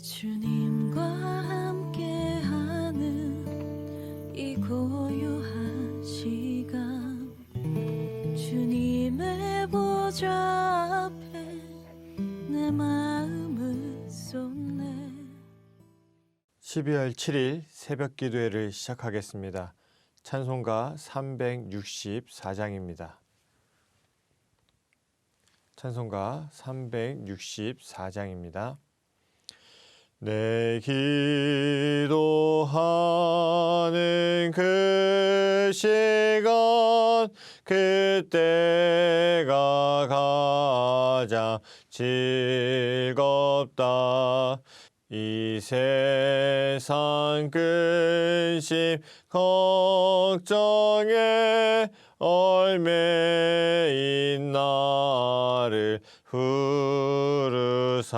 주님과 함께하는 이 고요한 시간 주님의 보좌 앞에 내 마음을 쏟네 12월 7일 새벽 기도회를 시작하겠습니다. 찬송가 364장입니다. 찬송가 364장입니다. 내 기도하는 그 시간 그때가 가장 즐겁다. 이 세상 근심 걱정에 얼매인 나를 부르사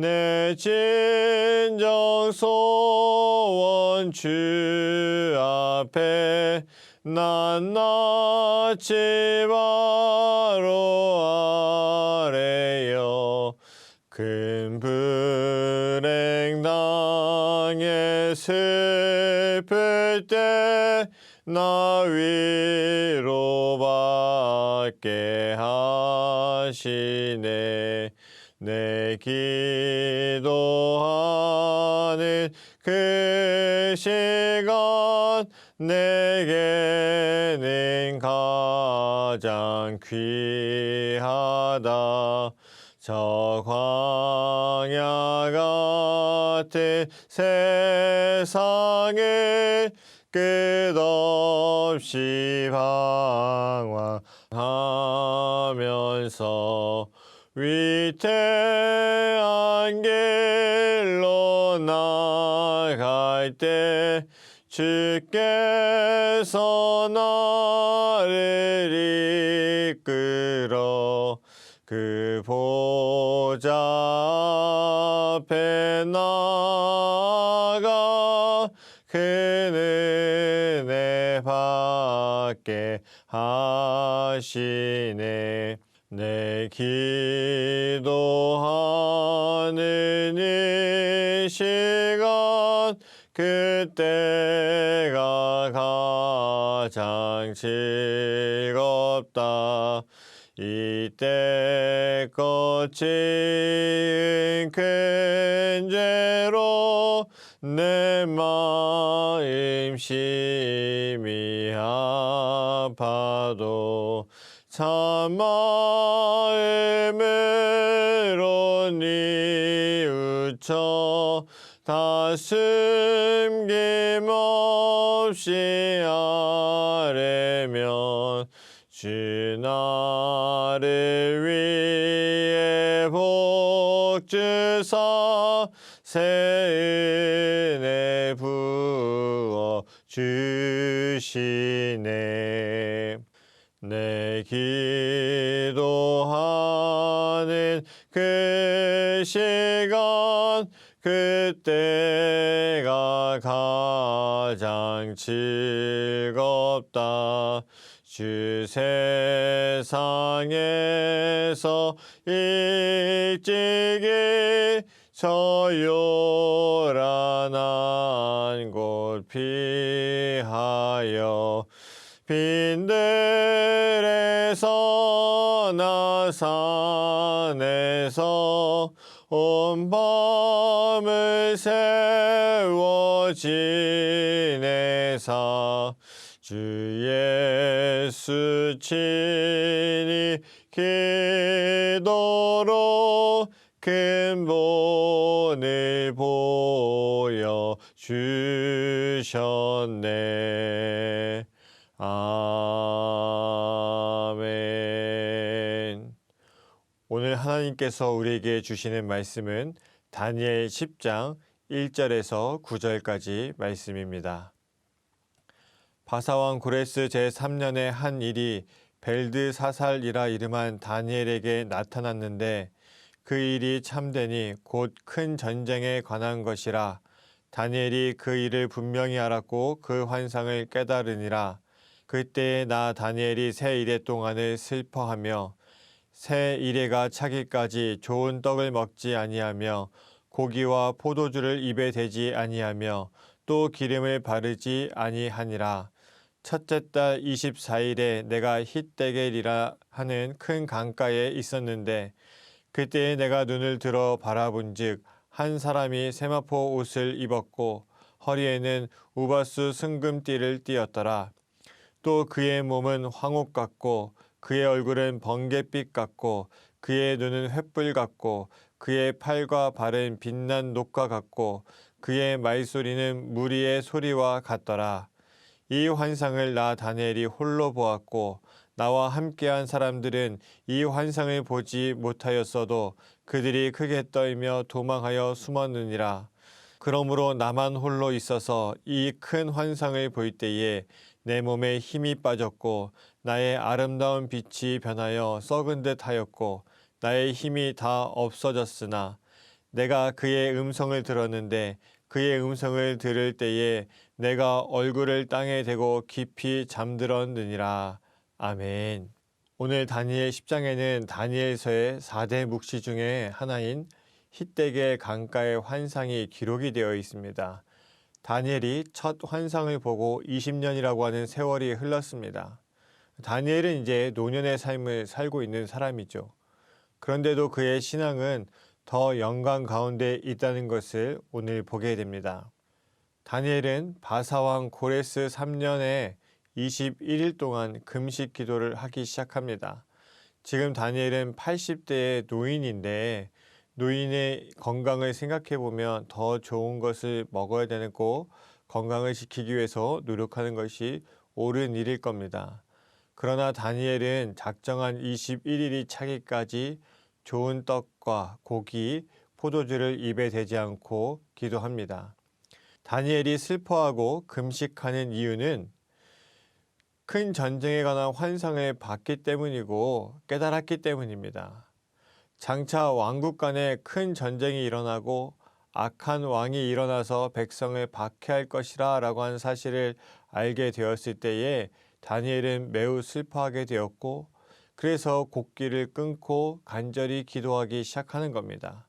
내 진정 소원 주 앞에 난 낫지 바로 아래요 큰 불행 당해 슬플 때 나 위로받게 하시네 내 기도하는 그 시간 내게는 가장 귀하다. 저 광야 같은 세상을 끝없이 방황하면서 위태한 길로 나갈 때 주께서 나를 이끌어 그 보좌 앞에 나가 그 은혜 받게 하시네 내 기도하는 이 시간 그때가 가장 즐겁다. 이때 거친 큰 죄로 내 마음 심히 아파도 참 마음으로 뉘우쳐 다 숨김없이 아뢰면 주 나를 위해 복 주사 새 은혜 부어 주시네 내 기도하는 그 시간 그때가 가장 즐겁다. 주 세상에서 일찍이 저 요란한 곳 피하여 빈들 에서 나 산에서 온 밤을 세워 지내사 주 예수 친히 기도로 큰 본을 보여 주셨네. 아 오늘 하나님께서 우리에게 주시는 말씀은 다니엘 10장 1절에서 9절까지 말씀입니다. 바사왕 고레스 제3년의 한 일이 벨드 사살이라 이름한 다니엘에게 나타났는데 그 일이 참되니 곧 큰 전쟁에 관한 것이라 다니엘이 그 일을 분명히 알았고 그 환상을 깨달으니라 그때에 나 다니엘이 새 이래 동안을 슬퍼하며 새 이래가 차기까지 좋은 떡을 먹지 아니하며 고기와 포도주를 입에 대지 아니하며 또 기름을 바르지 아니하니라. 첫째 달 24일에 내가 힛데겔이라 하는 큰 강가에 있었는데 그때에 내가 눈을 들어 바라본즉 한 사람이 세마포 옷을 입었고 허리에는 우바수 승금띠를 띠었더라. 또 그의 몸은 황옥 같고 그의 얼굴은 번갯빛 같고 그의 눈은 횃불 같고 그의 팔과 발은 빛난 녹과 같고 그의 말소리는 무리의 소리와 같더라. 이 환상을 나 다니엘이 홀로 보았고 나와 함께한 사람들은 이 환상을 보지 못하였어도 그들이 크게 떨며 도망하여 숨었느니라. 그러므로 나만 홀로 있어서 이 큰 환상을 볼 때에 내 몸에 힘이 빠졌고 나의 아름다운 빛이 변하여 썩은 듯 하였고 나의 힘이 다 없어졌으나 내가 그의 음성을 들었는데 그의 음성을 들을 때에 내가 얼굴을 땅에 대고 깊이 잠들었느니라. 아멘. 오늘 다니엘 10장에는 다니엘서의 4대 묵시 중에 하나인 히데겔 강가의 환상이 기록이 되어 있습니다. 다니엘이 첫 환상을 보고 20년이라고 하는 세월이 흘렀습니다. 다니엘은 이제 노년의 삶을 살고 있는 사람이죠. 그런데도 그의 신앙은 더 영광 가운데 있다는 것을 오늘 보게 됩니다. 다니엘은 바사왕 고레스 3년에 21일 동안 금식 기도를 하기 시작합니다. 지금 다니엘은 80대의 노인인데 노인의 건강을 생각해 보면 더 좋은 것을 먹어야 되고 건강을 지키기 위해서 노력하는 것이 옳은 일일 겁니다. 그러나 다니엘은 작정한 21일이 차기까지 좋은 떡과 고기, 포도주를 입에 대지 않고 기도합니다. 다니엘이 슬퍼하고 금식하는 이유는 큰 전쟁에 관한 환상을 봤기 때문이고 깨달았기 때문입니다. 장차 왕국 간에 큰 전쟁이 일어나고 악한 왕이 일어나서 백성을 박해할 것이라 라고 한 사실을 알게 되었을 때에 다니엘은 매우 슬퍼하게 되었고 그래서 곡기를 끊고 간절히 기도하기 시작하는 겁니다.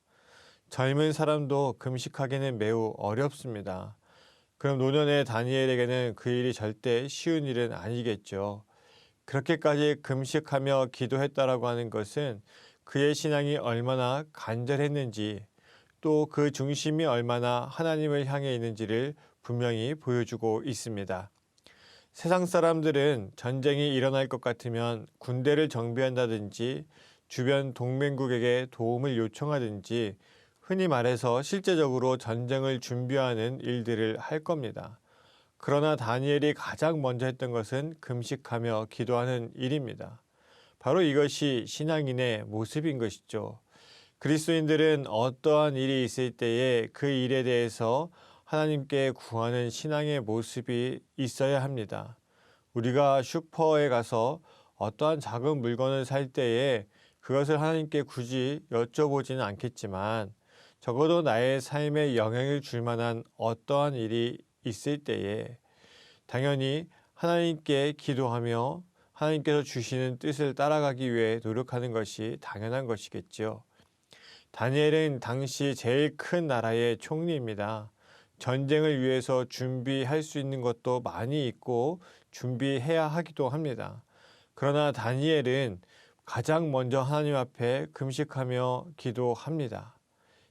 젊은 사람도 금식하기는 매우 어렵습니다. 그럼 노년의 다니엘에게는 그 일이 절대 쉬운 일은 아니겠죠. 그렇게까지 금식하며 기도했다라고 하는 것은 그의 신앙이 얼마나 간절했는지 또 그 중심이 얼마나 하나님을 향해 있는지를 분명히 보여주고 있습니다. 세상 사람들은 전쟁이 일어날 것 같으면 군대를 정비한다든지 주변 동맹국에게 도움을 요청하든지 흔히 말해서 실제적으로 전쟁을 준비하는 일들을 할 겁니다. 그러나 다니엘이 가장 먼저 했던 것은 금식하며 기도하는 일입니다. 바로 이것이 신앙인의 모습인 것이죠. 그리스도인들은 어떠한 일이 있을 때에 그 일에 대해서 하나님께 구하는 신앙의 모습이 있어야 합니다. 우리가 슈퍼에 가서 어떠한 작은 물건을 살 때에 그것을 하나님께 굳이 여쭤보지는 않겠지만 적어도 나의 삶에 영향을 줄 만한 어떠한 일이 있을 때에 당연히 하나님께 기도하며 하나님께서 주시는 뜻을 따라가기 위해 노력하는 것이 당연한 것이겠지요. 다니엘은 당시 제일 큰 나라의 총리입니다. 전쟁을 위해서 준비할 수 있는 것도 많이 있고 준비해야 하기도 합니다. 그러나 다니엘은 가장 먼저 하나님 앞에 금식하며 기도합니다.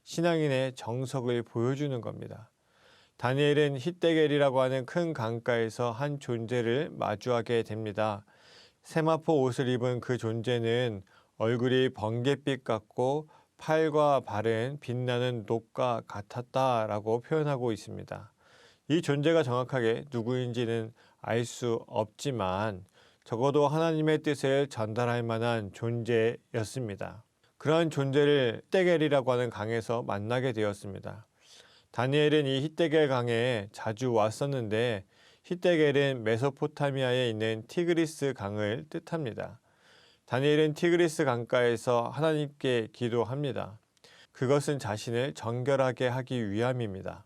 신앙인의 정석을 보여주는 겁니다. 다니엘은 히데겔이라고 하는 큰 강가에서 한 존재를 마주하게 됩니다. 세마포 옷을 입은 그 존재는 얼굴이 번갯빛 같고 팔과 발은 빛나는 녹과 같았다라고 표현하고 있습니다. 이 존재가 정확하게 누구인지는 알 수 없지만 적어도 하나님의 뜻을 전달할 만한 존재였습니다. 그러한 존재를 히데겔이라고 하는 강에서 만나게 되었습니다. 다니엘은 이 히데겔 강에 자주 왔었는데 히데겔은 메소포타미아에 있는 티그리스 강을 뜻합니다. 다니엘은 티그리스 강가에서 하나님께 기도합니다. 그것은 자신을 정결하게 하기 위함입니다.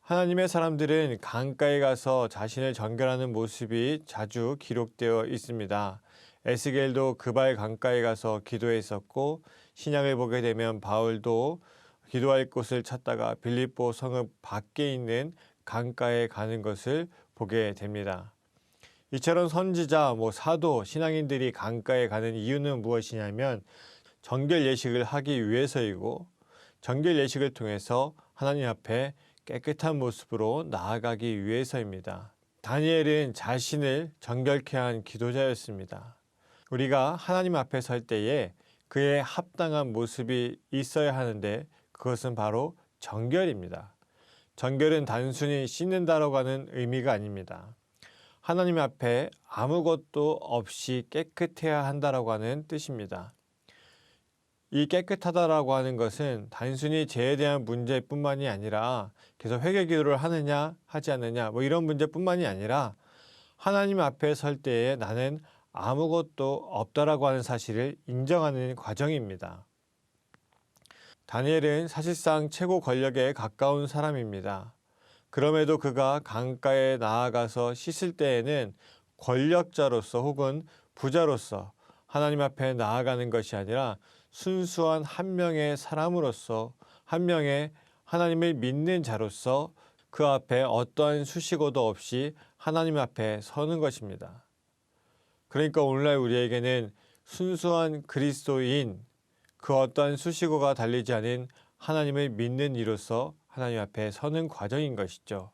하나님의 사람들은 강가에 가서 자신을 정결하는 모습이 자주 기록되어 있습니다. 에스겔도 그발 강가에 가서 기도했었고 신약을 보게 되면 바울도 기도할 곳을 찾다가 빌립보 성읍 밖에 있는 강가에 가는 것을 보게 됩니다. 이처럼 선지자, 뭐 사도, 신앙인들이 강가에 가는 이유는 무엇이냐면 정결 예식을 하기 위해서이고 정결 예식을 통해서 하나님 앞에 깨끗한 모습으로 나아가기 위해서입니다. 다니엘은 자신을 정결케 한 기도자였습니다. 우리가 하나님 앞에 설 때에 그의 합당한 모습이 있어야 하는데 그것은 바로 정결입니다. 정결은 단순히 씻는다라고 하는 의미가 아닙니다. 하나님 앞에 아무것도 없이 깨끗해야 한다라고 하는 뜻입니다. 이 깨끗하다라고 하는 것은 단순히 죄에 대한 문제뿐만이 아니라 계속 회개 기도를 하느냐 하지 않느냐 뭐 이런 문제뿐만이 아니라 하나님 앞에 설 때에 나는 아무것도 없다라고 하는 사실을 인정하는 과정입니다. 다니엘은 사실상 최고 권력에 가까운 사람입니다. 그럼에도 그가 강가에 나아가서 씻을 때에는 권력자로서 혹은 부자로서 하나님 앞에 나아가는 것이 아니라 순수한 한 명의 사람으로서 한 명의 하나님을 믿는 자로서 그 앞에 어떠한 수식어도 없이 하나님 앞에 서는 것입니다. 그러니까 오늘날 우리에게는 순수한 그리스도인 그 어떠한 수식어가 달리지 않은 하나님을 믿는 이로서 하나님 앞에 서는 과정인 것이죠.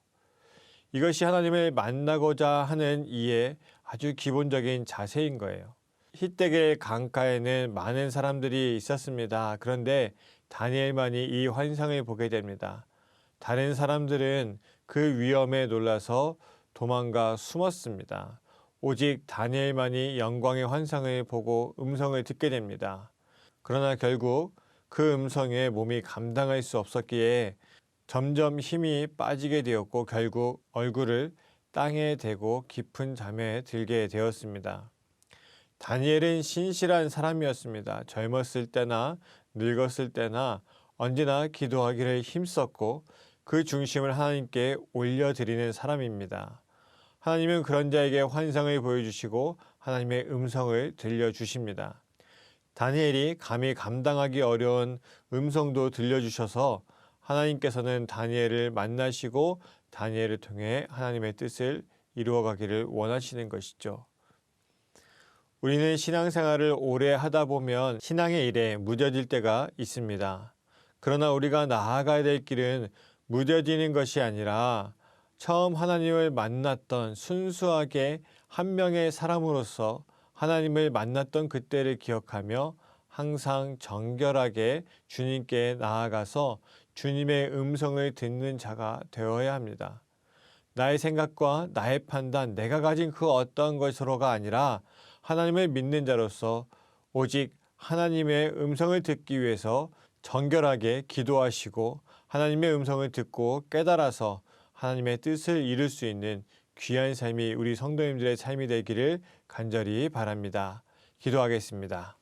이것이 하나님을 만나고자 하는 이의 아주 기본적인 자세인 거예요. 히데의 강가에는 많은 사람들이 있었습니다. 그런데 다니엘만이 이 환상을 보게 됩니다. 다른 사람들은 그 위험에 놀라서 도망가 숨었습니다. 오직 다니엘만이 영광의 환상을 보고 음성을 듣게 됩니다. 그러나 결국 그 음성에 몸이 감당할 수 없었기에 점점 힘이 빠지게 되었고 결국 얼굴을 땅에 대고 깊은 잠에 들게 되었습니다. 다니엘은 신실한 사람이었습니다. 젊었을 때나 늙었을 때나 언제나 기도하기를 힘썼고 그 중심을 하나님께 올려드리는 사람입니다. 하나님은 그런 자에게 환상을 보여주시고 하나님의 음성을 들려주십니다. 다니엘이 감히 감당하기 어려운 음성도 들려주셔서 하나님께서는 다니엘을 만나시고 다니엘을 통해 하나님의 뜻을 이루어가기를 원하시는 것이죠. 우리는 신앙생활을 오래 하다 보면 신앙의 일에 무뎌질 때가 있습니다. 그러나 우리가 나아가야 될 길은 무뎌지는 것이 아니라 처음 하나님을 만났던 순수하게 한 명의 사람으로서 하나님을 만났던 그때를 기억하며 항상 정결하게 주님께 나아가서 주님의 음성을 듣는 자가 되어야 합니다. 나의 생각과 나의 판단, 내가 가진 그 어떤 것으로가 아니라 하나님을 믿는 자로서 오직 하나님의 음성을 듣기 위해서 정결하게 기도하시고 하나님의 음성을 듣고 깨달아서 하나님의 뜻을 이룰 수 있는 귀한 삶이 우리 성도님들의 삶이 되기를 간절히 바랍니다. 기도하겠습니다.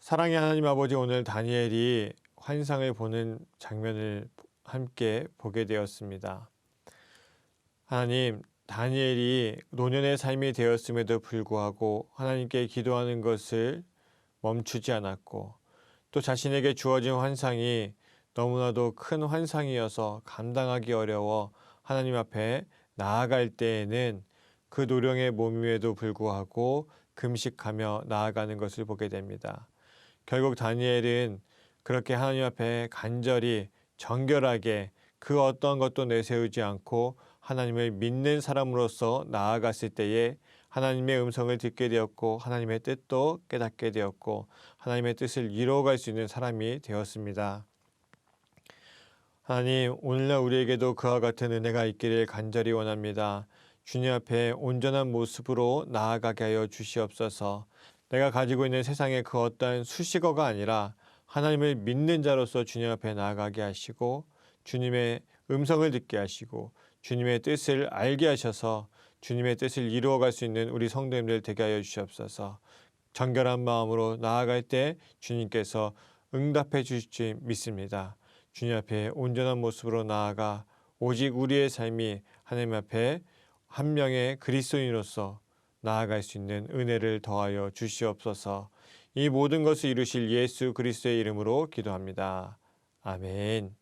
사랑의 하나님 아버지 오늘 다니엘이 환상을 보는 장면을 함께 보게 되었습니다. 하나님, 다니엘이 노년의 삶이 되었음에도 불구하고 하나님께 기도하는 것을 멈추지 않았고 또 자신에게 주어진 환상이 너무나도 큰 환상이어서 감당하기 어려워 하나님 앞에 나아갈 때에는 그 노령의 몸임에도 불구하고 금식하며 나아가는 것을 보게 됩니다. 결국 다니엘은 그렇게 하나님 앞에 간절히 정결하게 그 어떤 것도 내세우지 않고 하나님을 믿는 사람으로서 나아갔을 때에 하나님의 음성을 듣게 되었고 하나님의 뜻도 깨닫게 되었고 하나님의 뜻을 이루어갈 수 있는 사람이 되었습니다. 하나님 오늘날 우리에게도 그와 같은 은혜가 있기를 간절히 원합니다. 주님 앞에 온전한 모습으로 나아가게 하여 주시옵소서. 내가 가지고 있는 세상의 그 어떠한 수식어가 아니라 하나님을 믿는 자로서 주님 앞에 나아가게 하시고 주님의 음성을 듣게 하시고 주님의 뜻을 알게 하셔서 주님의 뜻을 이루어갈 수 있는 우리 성도님들 되게 하여 주시옵소서. 정결한 마음으로 나아갈 때 주님께서 응답해 주실 줄 믿습니다. 주님 앞에 온전한 모습으로 나아가 오직 우리의 삶이 하나님 앞에 한 명의 그리스도인으로서 나아갈 수 있는 은혜를 더하여 주시옵소서. 이 모든 것을 이루실 예수 그리스도의 이름으로 기도합니다. 아멘.